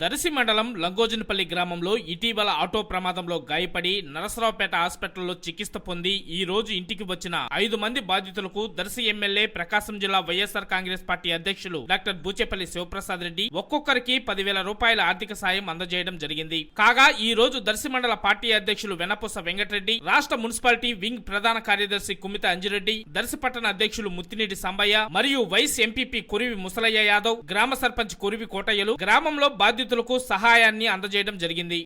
దర్శి మండలం లంగోజనపల్లి గ్రామంలో ఇటీవల ఆటో ప్రమాదంలో గాయపడి నరసరావుపేట హాస్పిటల్లో చికిత్స పొంది ఈ రోజు ఇంటికి వచ్చిన ఐదు మంది బాధితులకు దర్శి ఎమ్మెల్యే ప్రకాశం జిల్లా వైఎస్ఆర్ కాంగ్రెస్ పార్టీ అధ్యక్షులు డాక్టర్ బూచేపల్లి శివప్రసాద్ రెడ్డి ఒక్కొక్కరికి పదివేల రూపాయల ఆర్థిక సాయం అందజేయడం జరిగింది. కాగా ఈ రోజు దర్శి మండల పార్టీ అధ్యక్షులు వెనపూస వెంకటరెడ్డి రాష్ట్ర మున్సిపాలిటీ వింగ్ ప్రధాన కార్యదర్శి కుమిత అంజిరెడ్డి దర్శి పట్టణ అధ్యక్షులు ముత్తినేటి సంబయ్య మరియు వైస్ ఎంపీపీ కురివి ముసలయ్య యాదవ్ గ్రామ సర్పంచ్ కురివి కోటయ్యలు గ్రామంలో బాధితులకు సహాయాన్ని అందజేయడం జరిగింది.